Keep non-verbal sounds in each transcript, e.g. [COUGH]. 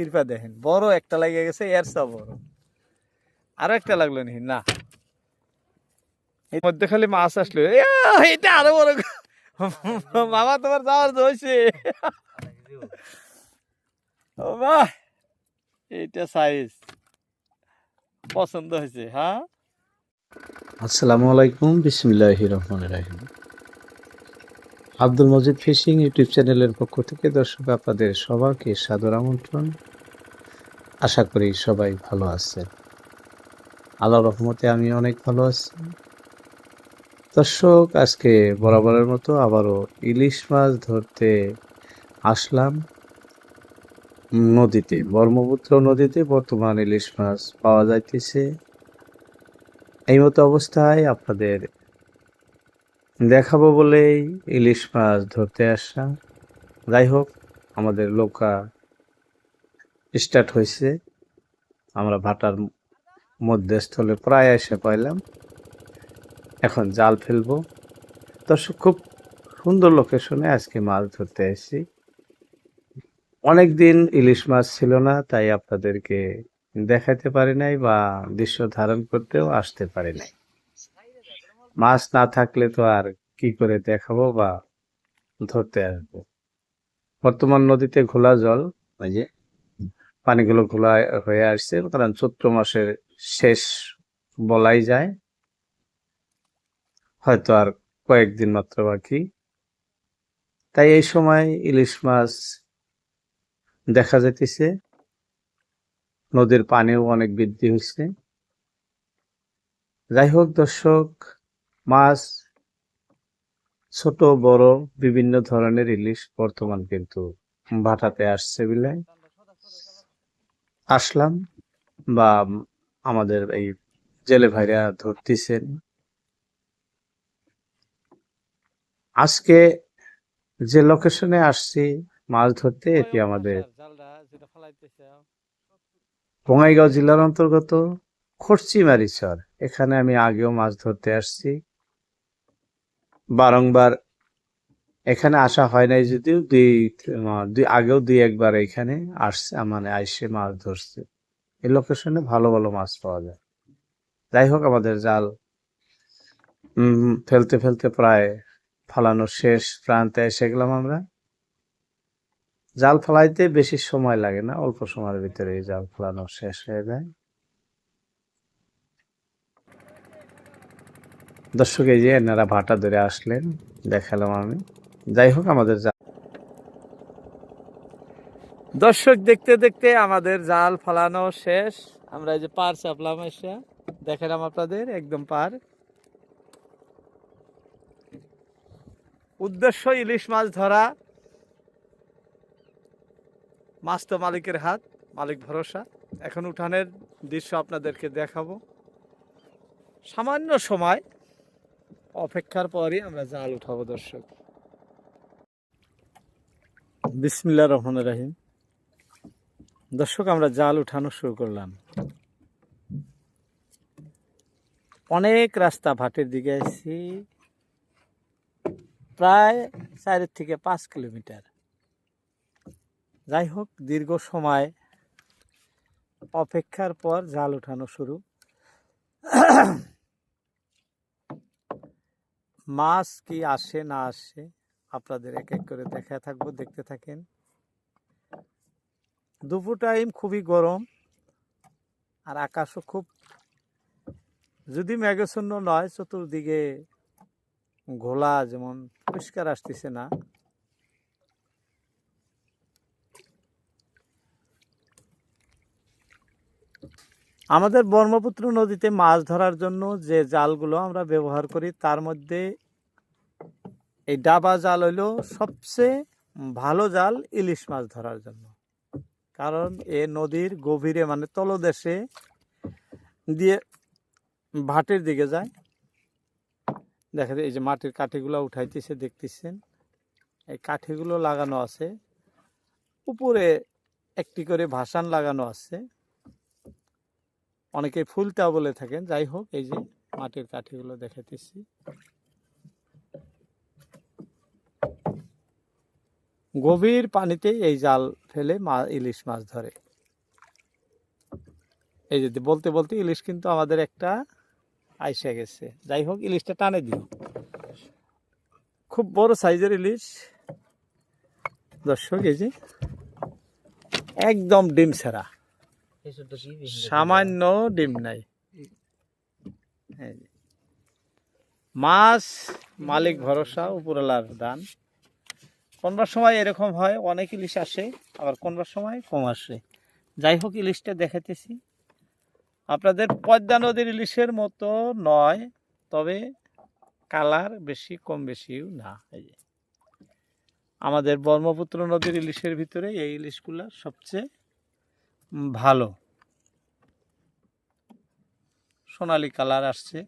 কৃপা দেখেন, বড় একটা লাগে গেছে, এর সব বড়। আরও একটা লাগল নি, না। মধ্যে খালি মাছ আসলো। এটা আরও বড় মামা তোমার যাওয়ার বাহ এইটা সাইজ পছন্দ হয়েছে হ্যাঁ? আসসালামু আলাইকুম বিসমিল্লাহ রহমান রাহিম। আব্দুল মজিদ ফিশিং ইউটিউব চ্যানেলের পক্ষ থেকে দর্শক আপনাদের সবাইকে সাদর আমন্ত্রণ। আশা করি সবাই ভালো আছে। আল্লাহ রহমতে আমি অনেক ভালো আছি। দর্শক, আজকে বরাবরের মতো আবারও ইলিশ মাছ ধরতে আসলাম নদীতে, ব্রহ্মপুত্র নদীতে বর্তমান ইলিশ মাছ পাওয়া যাইতেছে। এই মতো অবস্থায় আপনাদের দেখাবো বলেই ইলিশ মাছ ধরতে আসা যাই হোক, আমাদের নৌকা স্টার্ট হয়েছে। আমরা ভাটার মধ্যস্থলে প্রায় এসে পাইলাম এখন জাল ফেলব। দর্শক, খুব সুন্দর লোকেশনে আজকে মাছ ধরতে এসেছি। অনেক দিন ইলিশ মাছ ছিল না, তাই আপনাদেরকে দেখাতে পারি নাই বা দৃশ্য ধারণ করতেও আসতে পারি নাই। মাছ না থাকলে তো আর কি করে দেখাবো বা ধরতে আসব? বর্তমান নদীতে ঘোলা জল, ওই যে পানিগুলো ঘোলা হয়ে আসছে কারণ চৈত্র মাসের শেষ বলাই যায়। হয়তো আর কয়েকদিন মাত্র বাকি। তাই এই সময় ইলিশ মাছ দেখা যাইতেছে। নদীর পানিও অনেক বৃদ্ধি হচ্ছে যাই হোক দর্শক, মাছ ছোট, বড়, বিভিন্ন ধরনের ইলিশ বর্তমান কিন্তু ভাটাতে আসছে বিলাই আসলাম বা আমাদের এই জেলে ভাইরা ধরতেছেন। আজকে যে লোকেশনে আসছি মাছ ধরতে এটি আমাদের বঙ্গাইগাঁও জেলার অন্তর্গত খরচিমারি চর এখানে আমি আগেও মাছ ধরতে আসছি। বারংবার এখানে আসা হয় নাই যদিও, দুই দুই, আগেও দুই একবার এখানে আসছে মানে আইসে মাছ ধরছে। এই লোকেশনে ভালো ভালো মাছ পাওয়া যায়। যাই হোক, আমাদের জাল ফেলতে ফেলতে প্রায় ফালানো শেষ প্রান্তে এসে গেলাম আমরা। জাল ফেলাইতে বেশি সময় লাগে না, অল্প সময়ের ভিতরে জাল ফেলানো শেষ হয়ে যায়। দর্শক, এই যে এনারা ভাটা ধরে আসলেন, দেখালাম আমি। যাই হোক, আমাদের জাল। দর্শক, দেখতে দেখতে আমাদের জাল ফালানো শেষ। আমরা এই যে পার চাপলাম এসে। দেখালাম আপনাদের, একদম পার। উদ্দেশ্য ইলিশ মাছ ধরা। মাছ তো মালিকের হাত, মালিক ভরসা। এখন উঠানের দৃশ্য আপনাদেরকে দেখাবো। সামান্য সময় অপেক্ষার পরই আমরা জাল উঠাবো, দর্শক। বিসমিল্লা রহমান রাহিম। দর্শক, আমরা জাল উঠানো শুরু করলাম। অনেক রাস্তা ভাটের দিকে আছি প্রায় চার থেকে পাঁচ কিলোমিটার। যাই হোক, দীর্ঘ সময় অপেক্ষার পর জাল উঠানো শুরু। মাছ কি আসে না আসে? আপনাদের এক এক করে দেখা থাকব, দেখতে থাকেন। দুপুর টাইম খুবই গরম আর আকাশও খুব, যদি মেঘাচ্ছন্ন নয়, চতুর্দিকে ঘোলা যেমন, পরিষ্কার আসতেছে না। আমাদের ব্রহ্মপুত্র নদীতে মাছ ধরার জন্য যে জালগুলো আমরা ব্যবহার করি, তার মধ্যে এই ডাবা জাল হইল সবচেয়ে ভালো জাল ইলিশ মাছ ধরার জন্য। কারণ এ নদীর গভীরে মানে তলদেশে দিয়ে ভাটের দিকে যায়। দেখা যায় এই যে মাটির কাঠিগুলো উঠাইতেছে, দেখতেছেন? এই কাঠিগুলো লাগানো আছে। উপরে একটি করে ভাসান লাগানো আছে। অনেকে ফুলতা বলে থাকেন। যাই হোক, এই যে মাটির কাঠিগুলো দেখাইতেছি। গভীর পানিতে এই জাল ফেলে মা, ইলিশ মাছ ধরে। এই যদি বলতে বলতে ইলিশ কিন্তু আমাদের একটা আইসে গেছে। যাই হোক, ইলিশটা টানে দিও খুব বড় সাইজের ইলিশ। দর্শক, এই যে একদম ডিম ছাড়া সামান্য ডিম নাই। মাছ মালিক ভরসা, উপরওয়ালার দান। কোনবার সময় এরকম হয়, অনেক ইলিশ আসে, আবার কোনবার সময় কম আসে। যাই হোক, ইলিশটা দেখাতেছি আপনাদের পদ্মা নদীর ইলিশের মতো নয়, তবে কালার বেশি, কম বেশিও না। এই যে, আমাদের ব্রহ্মপুত্র নদীর ইলিশের ভিতরে এই ইলিশগুলো সবচেয়ে ভালো। সোনালি কালার আসছে।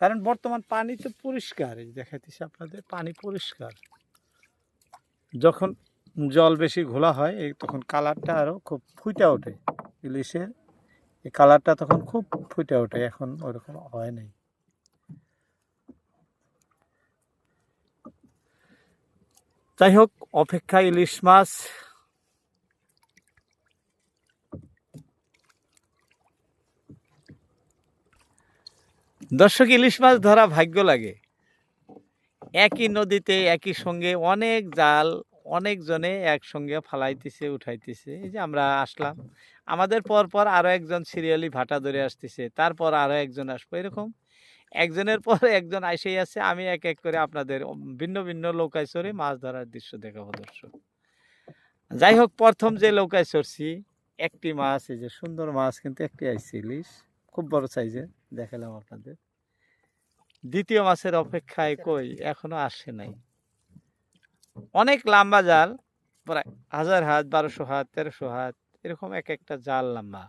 কারণ বর্তমান পানি তো পরিষ্কার, এই দেখাইতেছি আপনাদের, পানি পরিষ্কার। যখন জল বেশি ঘোলা হয়, এই তখন কালারটা আরও খুব ফুটে ওঠে, ইলিশের। এই কালারটা তখন খুব ফুটে ওঠে, এখন ওরকম হয় নাই। যাই হোক অপেক্ষা ইলিশ মাছ দর্শক, ইলিশ মাছ ধরা ভাগ্য লাগে। একই নদীতে, একই সঙ্গে অনেক জাল, অনেকজনে একসঙ্গে ফালাইতেছে, উঠাইতেছে। এই যে আমরা আসলাম। আমাদের পর পর আরও একজন সিরিয়ালি ভাটা ধরে আসতেছে। তারপর আরও একজন আসব। এরকম একজনের পর একজন আইসেই আছে। আমি এক এক করে আপনাদের ভিন্ন ভিন্ন নৌকায় চড়ে মাছ ধরার দৃশ্য দেখাবো দর্শক। যাই হোক, প্রথম যে নৌকায় চড়ছি, একটি মাছ, এই যে সুন্দর মাছ কিন্তু একটি আইসি ইলিশ। খুব বড় সাইজের দেখালাম আপনাদের। দ্বিতীয় মাছের অপেক্ষায় কই এখনও আসে নাই। অনেক লম্বা জাল প্রায় হাজার হাত বারোশো হাত তেরোশো হাত এরকম এক একটা জাল লম্বা।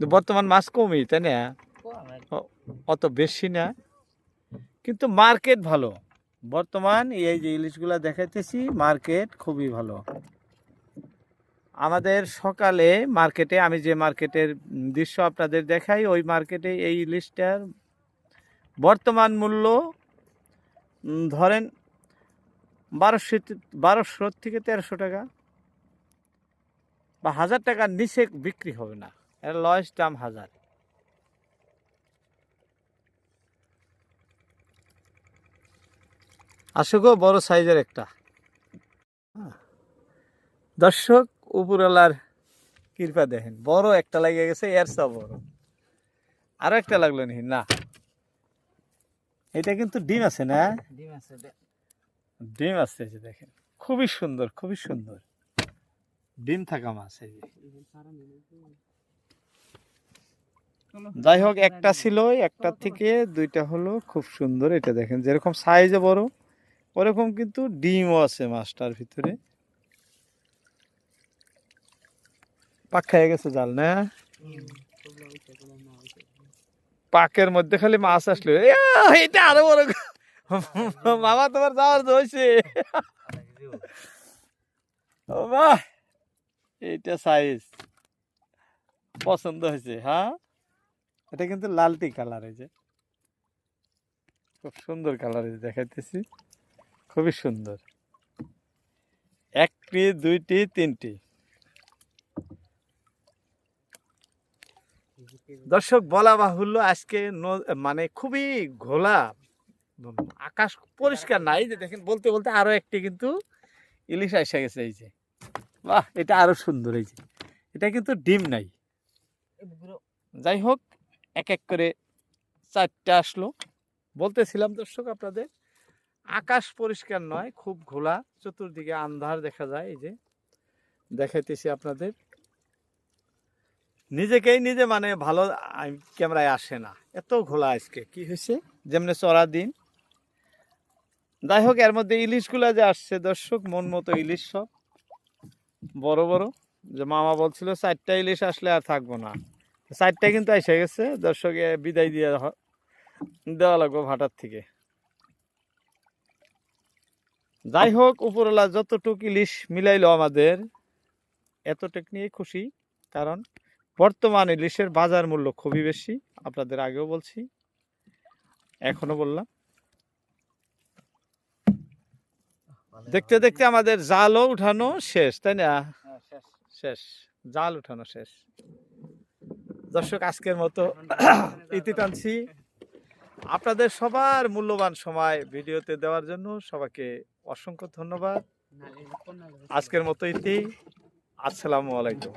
বর্তমান মাছ কমই তাই না? অত বেশি না। কিন্তু মার্কেট ভালো। বর্তমান এই যে ইলিশগুলা দেখাইতেছি মার্কেট খুবই ভালো। আমাদের সকালে মার্কেটে আমি যে মার্কেটের দৃশ্য আপনাদের দেখাই, ওই মার্কেটে এই ইলিশটার বর্তমান মূল্য ধরেন বারোশো বারোশো থেকে তেরোশো টাকা। বা হাজার টাকার নিচে বিক্রি হবে না। এর লয়েস দাম হাজার। আসুক বড় সাইজের একটা। দর্শক উপরওয়ালার কৃপা দেখেন। বড় একটা লাগে গেছে এর সব বড়। আরও একটা লাগল নি? না। এটা কিন্তু ডিম আছে না? ডিম আছে এই যে দেখেন। খুবই সুন্দর খুবই সুন্দর। ডিম থাকা মাছ এই যাই হোক একটা ছিল একটা থেকে দুইটা হলো খুব সুন্দর। এটা দেখেন যেরকম সাইজে বড় ওরকম কিন্তু ডিমও আছে মাছটার ভিতরে। পাক খেয়ে গেছে জাল, না? পাকের মধ্যে খালি মাছ আসলো। এটা আরও বড় মামা তোমার যাওয়ার হয়েছে এইটা সাইজ পছন্দ হয়েছে হ্যাঁ? এটা কিন্তু লালটি কালার যে। খুব সুন্দর কালার হয়েছে দেখাইতেছি। খুবই সুন্দর। একটি, দুইটি, তিনটি। দর্শক বলা বাহুল্য আজকে মানে খুবই ঘোলা আকাশ পরিষ্কার নাই যে দেখেন বলতে বলতে আরও একটি কিন্তু ইলিশ এসে গেছে এই যে। বাহ এটা আরও সুন্দর এই যে। এটা কিন্তু ডিম নাই। যাই হোক এক এক করে চারটা আসলো। বলতেছিলাম দর্শক আপনাদের আকাশ পরিষ্কার নয় খুব ঘোলা চতুর্দিকে আন্ধার দেখা যায় এই যে। দেখাইতেছি আপনাদের। নিজেকেই নিজে মানে ভালো ক্যামেরায় আসে না। এত ঘোলা আজকে। কি হয়েছে? যেমনি চড়া দিন। যাই হোক এর মধ্যে ইলিশগুলা যে আসছে, দর্শক, মন মতো ইলিশ সব। বড় বড়। যে মামা বলছিল, চারটা ইলিশ আসলে আর থাকব না। চারটা কিন্তু এসে গেছে। দর্শকে বিদায় দিয়ে দেওয়া লাগবে ভাটার থেকে। যাই হোক উপরওয়ালা যতটুক ইলিশ মিলাইলো আমাদের, এতটুক নিয়ে খুশি। কারণ বর্তমান ইলিশের বাজার মূল্য খুবই বেশি আপনাদের আগেও বলছি এখনও বললাম। দেখতে দেখতে আমাদের জালও উঠানো শেষ তাই না? শেষ। জাল উঠানো শেষ। দর্শক আজকের মতো [COUGHS] ইতি টানছি। আপনাদের সবার মূল্যবান সময় ভিডিওতে দেওয়ার জন্য সবাইকে অসংখ্য ধন্যবাদ। আজকের মতো ইতি। আসসালামু আলাইকুম।